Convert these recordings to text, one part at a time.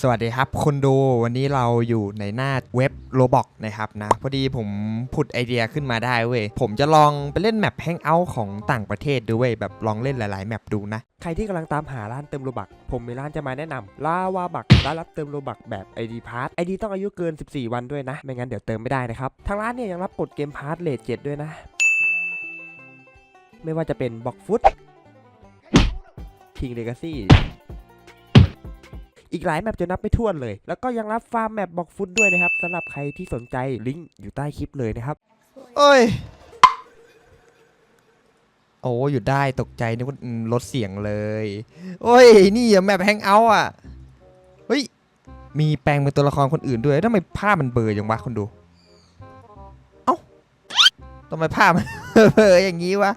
สวัสดีครับคนดูวันนี้เราอยู่ในหน้าเว็บโ o บอกนะครับนะ พอดีผมผุดไอเดียขึ้นมาได้เว้ย ผมจะลองไปเล่นแมปแฮงเอาท์ของต่างประเทศดูเว้ย แบบลองเล่นหลายๆ แมปดูนะ ใครที่กำลังตามหาร้านเติมโลบักผมมีร้านจะมาแนะนำลาวาบักร้านรับเติมโลบักแบบ ID p a s s ID ต้องอายุเกิน 14 วันด้วยนะ ไม่งั้นเดี๋ยวเติมไม่ได้นะครับ ทางร้านเนี่ยยังรับกดเกมพาร์ทเลทเจ็ดด้วยนะ ไม่ว่าจะเป็นบ็อกฟุตคิงเลกาซี่ อีกหลายแมปจะนับไม่ถ้วนเลย แล้วก็ยังรับฟาร์มแมปบ็อกฟุตด้วยนะครับสำหรับใครที่สนใจลิงก์อยู่ใต้คลิปเลยนะครับเอ้ยโอ้หยุดได้ตกใจนึกว่าอืมลดเสียงเลย โอ้ยนี่อะแมปแฮงเอาท์อะเฮ้ยมีแปลงเป็นตัวละครคนอื่นด้วยทำไมภาพมันเบลออย่างวะคนดูเอ้าทำไมภาพมันเบลออย่างนี้วะ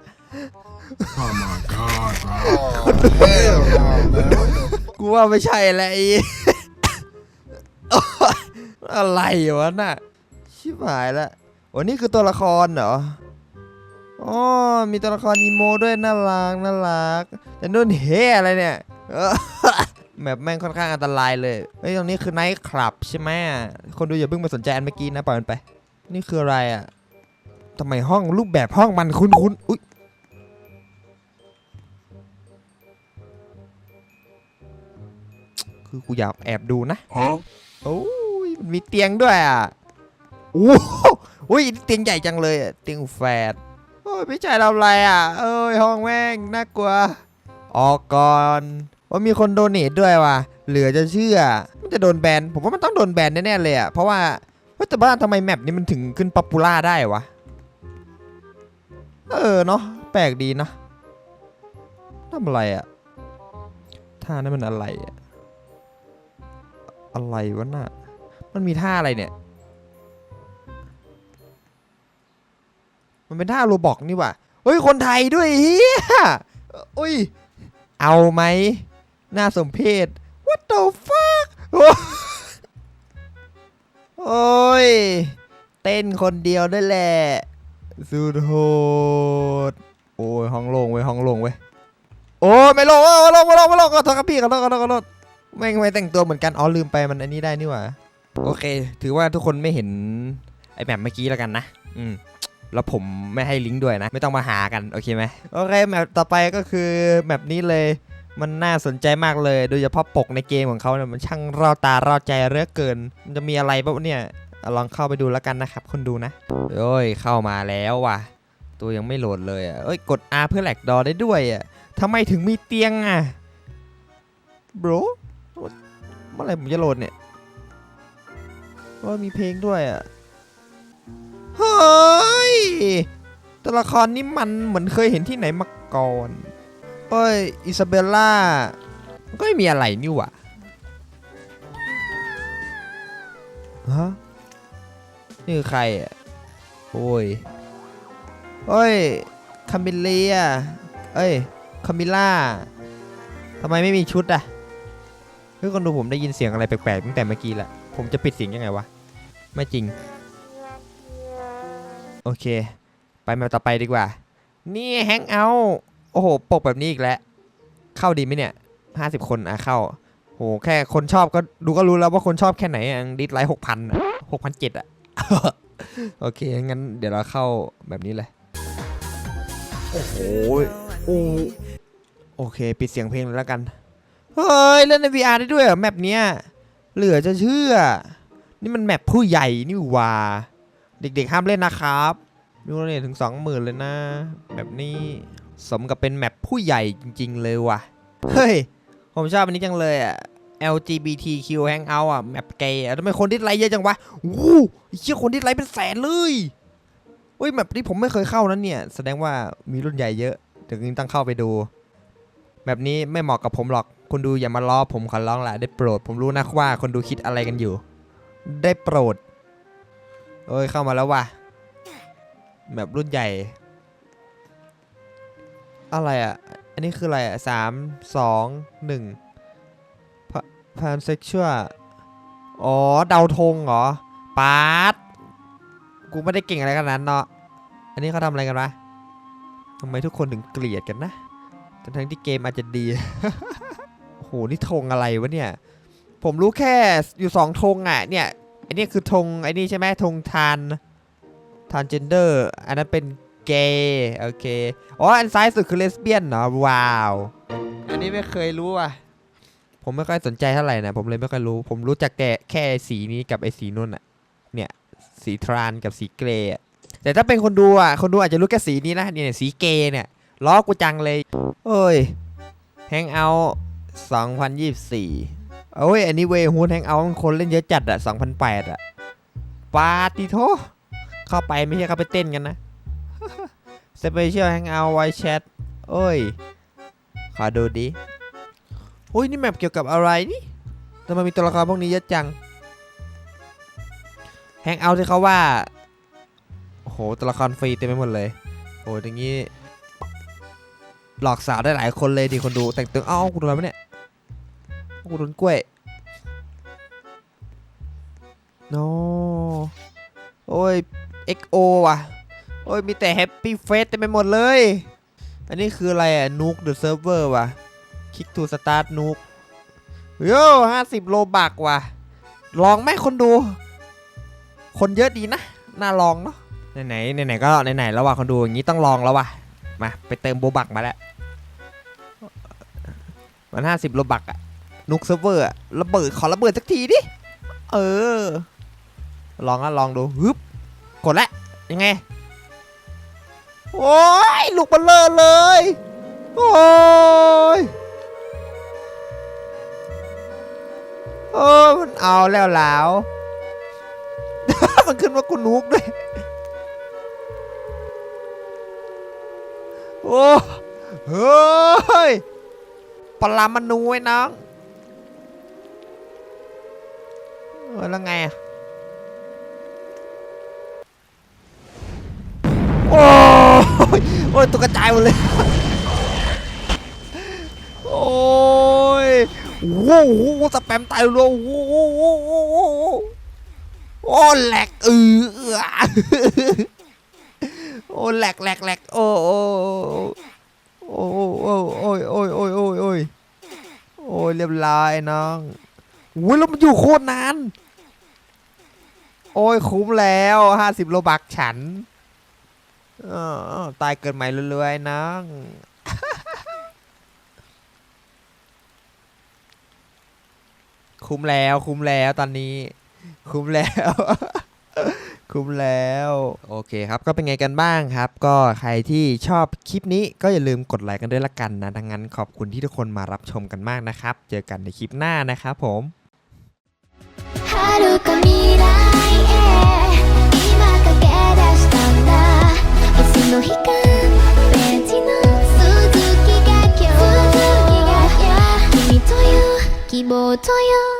Oh my god, bro. Hell no, man. กูว่าไม่ใช่แหละไอ้อะไรวะน่ะ ชิบหายละโอ้นี่คือตัวละครเหรออ๋อมีตัวละครอีโมด้วยน่ารักน่ารักแต่นู่นเฮอะไรเนี่ยแบบแม่งค่อนข้างอันตรายเลยเฮ้ยตรงนี้คือไนท์คลับใช่ไหมคนดูอย่าเพิ่งไปสนใจอันเมื่อกี้นะปล่อยมันไป นี่คืออะไรอะทำไมห้องรูปแบบห้องมันคุ้นๆอุ๊ย คือกูอยากแอบดูนะ Huh? โอ้ยมันมีเตียงด้วยอะโอ้โหอุ้ยเตียงใหญ่จังเลยอะเตียงแฝดโอ้ยพี่ชายทำอะไรอะ เอ้ยห้องแม่งน่ากลัว ออกก่อนว่ามีคนโดเนทด้วยว่ะเหลือจะเชื่อมันจะโดนแบนผมว่ามันต้องโดนแบนแน่ๆเลยอะเพราะว่าเฮ้ยแต่บ้านทำไมแมปนี้มันถึงขึ้นป๊อปปูล่าได้วะเออเนาะแปลกดีนะทำอะไรอะท่านั้นมันอะไรอะ อะไรวะน่ะ มันมีท่าอะไรเนี่ย มันเป็นท่าโรบอกนี่ว่ะเฮ้ย คนไทยด้วยเฮียอุ้ย เอาไหม น่าสมเพช what the fuck โอ้ย เต้นคนเดียวได้แหละ สุดโหด โอ้ย ห้องโลงเว้ย ห้องโลงเว้ย โอ้ย ไม่ลงไม่ลงไม่ลงไม่ลงไม่ลงขอโทษครับพี่ขอโทษขอโทษขอโทษ แม่งไม่แต่งตัวเหมือนกันอ๋อลืมไปมันอันนี้ได้นี่หว่าโอเค ถือว่าทุกคนไม่เห็นไอแมปเมื่อกี้แล้วกันนะ อืมแล้วผมไม่ให้ลิงก์ด้วยนะ ไม่ต้องมาหากัน โอเคไหมโอเคแมปต่อไปก็คือแมปนี้เลยมันน่าสนใจมากเลย โดยเฉพาะปกในเกมของเขาเนี่ยมันช่างร่าตาร่าใจเหลือเกิน มันจะมีอะไรบ้างเนี่ยลองเข้าไปดูแล้วกันนะครับ คนดูนะโอ้ยเข้ามาแล้วว่ะ ตัวยังไม่โหลดเลยอะเอ้ยกด R เพื่อแหลกดอได้ด้วยอะทำไมถึงมีเตียงอะ bro มื่อไหร่ผมจะโหลดเนี่ยโอ้ยมีเพลงด้วยอะเฮ้ยตัวละครนี้มันเหมือนเคยเห็นที่ไหนมาก่อนเอ้ยอิซาเบลล่ามันก็ไม่มีอะไรนี่หว่าฮะนี่คือใครอะโอ้ยเอ้ยคามิเลียเอ้ยคามิล่าทำไมไม่มีชุดอะ เฮ้ยคนดูผมได้ยินเสียงอะไรแปลกๆตั้งแต่เมื่อกี้แหละ ผมจะปิดเสียงยังไงวะ ไม่จริง โอเค ไปมาต่อไปดีกว่า นี่แฮงเอาท์โอ้โห ปกแบบนี้อีกแล้ว เข้าดีไหมเนี่ยห้าสิบคนอะเข้า โห แค่คนชอบก็ดูก็รู้แล้วว่าคนชอบแค่ไหนอะดิสไลค์หกพันหกพันเจ็ดอะโอเค งั้นเดี๋ยวเราเข้าแบบนี้เลย โอ้โหโอ้โอเค ปิดเสียงเพลงเลยแล้วกัน เฮ้ย เล่นใน VR ได้ด้วยเหรอแมปเนี้ยเหลือจะเชื่อ นี่มันแมปผู้ใหญ่นี่หว่า เด็กๆห้ามเล่นนะครับดูเนี่ยถึง20,000เลยนะ แบบนี้สมกับเป็นแมปผู้ใหญ่จริง ๆ เลยว่ะ เฮ้ย ผมชอบอันนี้จังเลยอะ LGBTQ Hangout อะแมปเกย์อะทำไมคนดิสไลค์เยอะจังวะวู้เชี่ยคนดิสไลค์เป็นแสนเลยเฮ้ยแมปนี้ผมไม่เคยเข้านั้นเนี่ย แสดงว่ามีรุ่นใหญ่เยอะเดี๋ยวนี้ต้องเข้าไปดู แบบนี้ไม่เหมาะกับผมหรอก คนดูอย่ามาล้อผมขอร้องแหละได้โปรด ผมรู้นะว่าคนดูคิดอะไรกันอยู่ ได้โปรดเอ้ยเข้ามาแล้วว่ะแบบรุ่นใหญ่ อะไรอะ อันนี้คืออะไรอะสามสองหนึ่งพานเซ็กชวลอ๋อ เดาธงเหรอปาร์ตกูไม่ได้เก่งอะไรขนาดนั้นเนาะ อันนี้เขาทำอะไรกันวะทำไมทุกคนถึงเกลียดกันนะ ทั้งที่เกมอาจจะดี โอ้โหนี่ธงอะไรวะเนี่ย ผมรู้แค่อยู่สองธงอะเนี่ยไอันนี้คือธงไอ้นี่ใช่ไหมธงทานทานเจนเดอร์อันนั้นเป็นเกย์โอเคอ๋ออันซ้ายสุดคือเลสเบี้ยนเหรอว้าว อันนี้ไม่เคยรู้อะผมไม่ค่อยสนใจเท่าไหร่นะผมเลยไม่ค่อยรู้ ผมรู้จักแค่แค่สีนี้กับไอ้สีนุ่นอะเนี่ยสีทรานกับสีเกรย์อะแต่ถ้าเป็นคนดูอะคนดูอาจจะรู้แค่สีนี้นะเนี่ยสีเกย์เนี่ยล้อกูจังเลย เอ้ยแฮงเอา 2024โอ้ยอันนี้เวฮูนแฮงเอาคนเล่นเยอะจัดอะ2008อะปาติโท เข้าไปไม่ใช่เข้าไปเต้นกันนะสเปเชียลแฮงเอาไวแชทโอ้ย ขอดูดิโอ้ย นี่แมปเกี่ยวกับอะไรนี่ทำไมมีตัวละครพวกนี้เยอะจัง แฮงเอาที่เขาว่า โอ้โห ตัวละครฟรีเต็มไปหมดเลยโอ้ยอย่างนี้ หลอกสาวได้หลายคนเลยดิคนดูแต่งตึงเอ้ากูโดนอะไรเนี่ย กูโดนกล้วยโนโอ้ย XO ว่ะ โอ้ย มีแต่แฮปปี้เฟสเต็มไปหมดเลย อันนี้คืออะไรอะนู k เดอะเซิร์ฟเวอร์ว่ะ คลิกทูสตาร์ทนู k โย่ห้าสิบโลบักว่ะ ลองไหมคนดู คนเยอะดีนะ น่าลองเนาะ ไหนๆไหนก็ไหนๆแล้วว่ะคนดูอย่างนี้ต้องลองแล้วว่ะ มา ไปเติมโบบักมาแล้ว มันห้าสิบโลบักอะ นุกเซิร์ฟเวอร์อะระเบิดขอระเบิดสักทีดิ เออ ลองอะลองดูฮึบกดแล้วยังไง โอ้ยลูกเบลเลอร์เลย โอ้ยโอ้มันเอาแล้วแล้ว มันขึ้นว่ากูนุกด้วย โอ้เฮ้ยปรามานูไอ้น้องเออ แล้วไงอะโอ้ยโอ้ยตัวกระจายหมดเลย โอ้ยโอ้โหสแปมตายรัวโอ้โหโอ้โหโอ้โหโอ้แหลกเออเอโอ้แหลกแหลกแหลกโอ้โอ้โอ้โอ้โอ้ยโอ้ยโอ้ยโอ้ยโอ้ยโอ้ยเรียบร้อยน้องโอ้ยแล้วมันอยู่โคตรนาน โอ้ยคุ้มแล้วห้าสิบโลบักฉันตายเกินใหม่เรื่อยๆน้องคุ้มแล้วคุ้มแล้วตอนนี้ คุ้มแล้ว คุ้มแล้ว โอเคครับก็เป็นไงกันบ้างครับ ก็ใครที่ชอบคลิปนี้ก็อย่าลืมกดไลค์กันด้วยละกันนะดังนั้นขอบคุณที่ทุกคนมารับชมกันมากนะครับ เจอกันในคลิปหน้านะครับผม 希望という